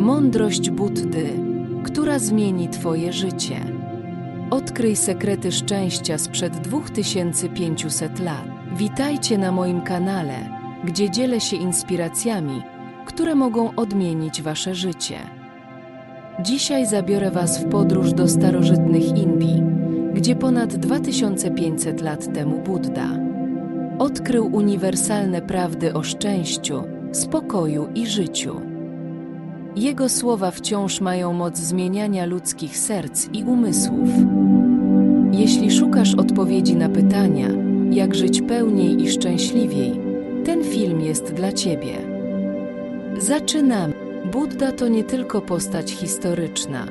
Mądrość Buddy, która zmieni Twoje życie. Odkryj sekrety szczęścia sprzed 2500 lat. Witajcie na moim kanale, gdzie dzielę się inspiracjami, które mogą odmienić Wasze życie. Dzisiaj zabiorę Was w podróż do starożytnych Indii, gdzie ponad 2500 lat temu Buddha odkrył uniwersalne prawdy o szczęściu, spokoju i życiu. Jego słowa wciąż mają moc zmieniania ludzkich serc i umysłów. Jeśli szukasz odpowiedzi na pytania, jak żyć pełniej i szczęśliwiej, ten film jest dla Ciebie. Zaczynamy. Buddha to nie tylko postać historyczna,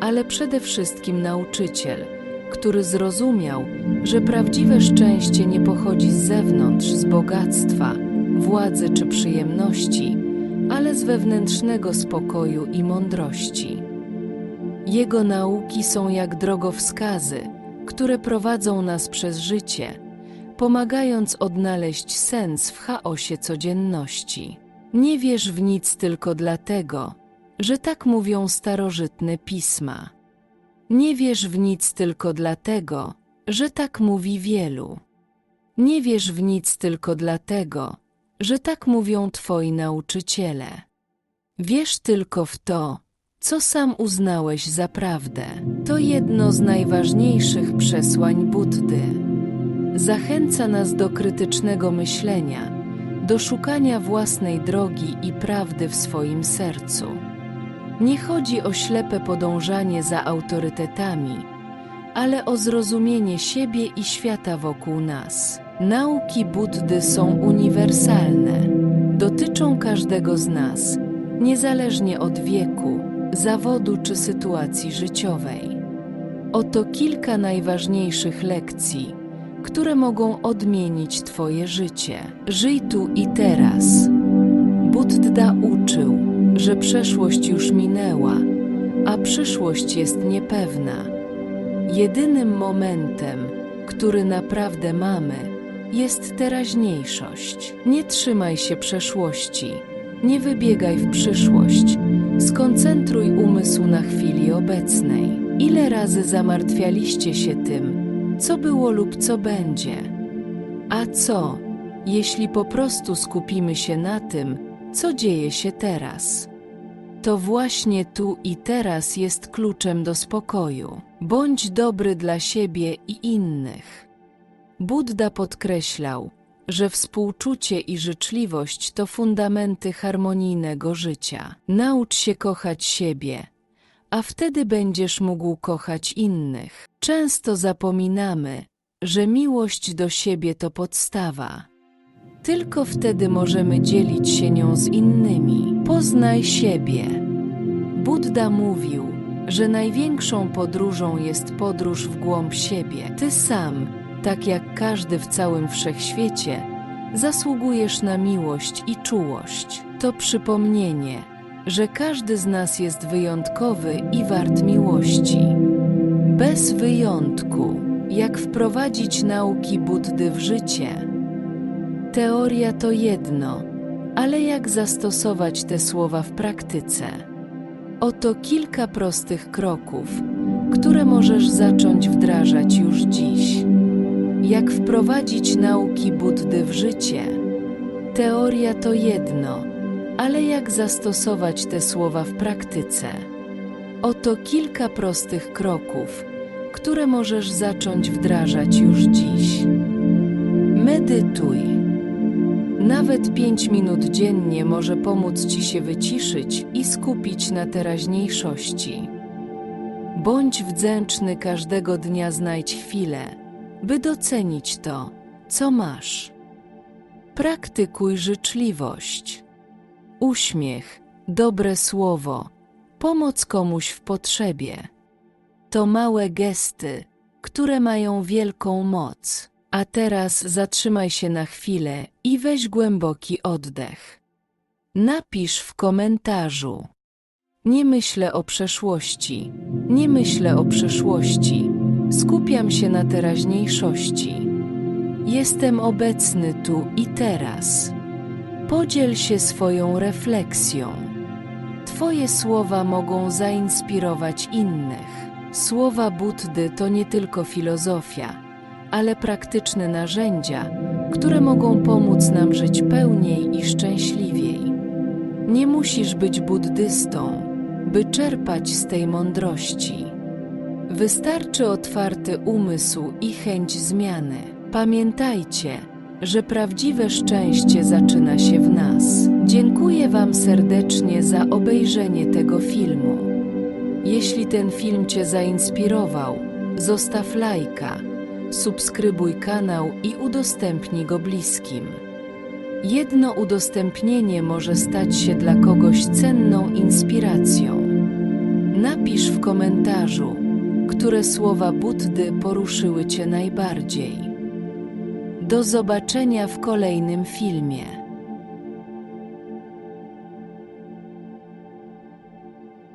ale przede wszystkim nauczyciel, który zrozumiał, że prawdziwe szczęście nie pochodzi z zewnątrz, z bogactwa, władzy czy przyjemności, ale z wewnętrznego spokoju i mądrości. Jego nauki są jak drogowskazy, które prowadzą nas przez życie, pomagając odnaleźć sens w chaosie codzienności. Nie wierz w nic tylko dlatego, że tak mówią starożytne pisma. Nie wierz w nic tylko dlatego, że tak mówi wielu. Nie wierz w nic tylko dlatego, że tak mówią twoi nauczyciele. Wierz tylko w to, co sam uznałeś za prawdę. To jedno z najważniejszych przesłań Buddy. Zachęca nas do krytycznego myślenia, do szukania własnej drogi i prawdy w swoim sercu. Nie chodzi o ślepe podążanie za autorytetami, ale o zrozumienie siebie i świata wokół nas. Nauki Buddy są uniwersalne. Dotyczą każdego z nas, niezależnie od wieku, zawodu czy sytuacji życiowej. Oto kilka najważniejszych lekcji, które mogą odmienić Twoje życie. Żyj tu i teraz. Buddha uczył, że przeszłość już minęła, a przyszłość jest niepewna. Jedynym momentem, który naprawdę mamy, jest teraźniejszość. Nie trzymaj się przeszłości, nie wybiegaj w przyszłość. Skoncentruj umysł na chwili obecnej. Ile razy zamartwialiście się tym, co było lub co będzie? A co, jeśli po prostu skupimy się na tym, co dzieje się teraz? To właśnie tu i teraz jest kluczem do spokoju. Bądź dobry dla siebie i innych. Buddha podkreślał, że współczucie i życzliwość to fundamenty harmonijnego życia. Naucz się kochać siebie, a wtedy będziesz mógł kochać innych. Często zapominamy, że miłość do siebie to podstawa. Tylko wtedy możemy dzielić się nią z innymi. Poznaj siebie. Buddha mówił, że największą podróżą jest podróż w głąb siebie. Ty sam, tak jak każdy w całym wszechświecie, zasługujesz na miłość i czułość. To przypomnienie, że każdy z nas jest wyjątkowy i wart miłości. Bez wyjątku, jak wprowadzić nauki Buddy w życie? Teoria to jedno, ale jak zastosować te słowa w praktyce? Oto kilka prostych kroków, które możesz zacząć wdrażać już dziś. Jak wprowadzić nauki Buddy w życie? Teoria to jedno, ale jak zastosować te słowa w praktyce? Oto kilka prostych kroków, które możesz zacząć wdrażać już dziś. Medytuj. Nawet 5 minut dziennie może pomóc Ci się wyciszyć i skupić na teraźniejszości. Bądź wdzięczny każdego dnia, znajdź chwilę, by docenić to, co masz. Praktykuj życzliwość. Uśmiech, dobre słowo, pomoc komuś w potrzebie. To małe gesty, które mają wielką moc. A teraz zatrzymaj się na chwilę i weź głęboki oddech. Napisz w komentarzu. Nie myślę o przeszłości, nie myślę o przyszłości, skupiam się na teraźniejszości. Jestem obecny tu i teraz. Podziel się swoją refleksją. Twoje słowa mogą zainspirować innych. Słowa Buddy to nie tylko filozofia, ale praktyczne narzędzia, które mogą pomóc nam żyć pełniej i szczęśliwiej. Nie musisz być buddystą, by czerpać z tej mądrości. Wystarczy otwarty umysł i chęć zmiany. Pamiętajcie, że prawdziwe szczęście zaczyna się w nas. Dziękuję Wam serdecznie za obejrzenie tego filmu. Jeśli ten film Cię zainspirował, zostaw lajka, subskrybuj kanał i udostępnij go bliskim. Jedno udostępnienie może stać się dla kogoś cenną inspiracją. Napisz w komentarzu, które słowa Buddy poruszyły Cię najbardziej. Do zobaczenia w kolejnym filmie.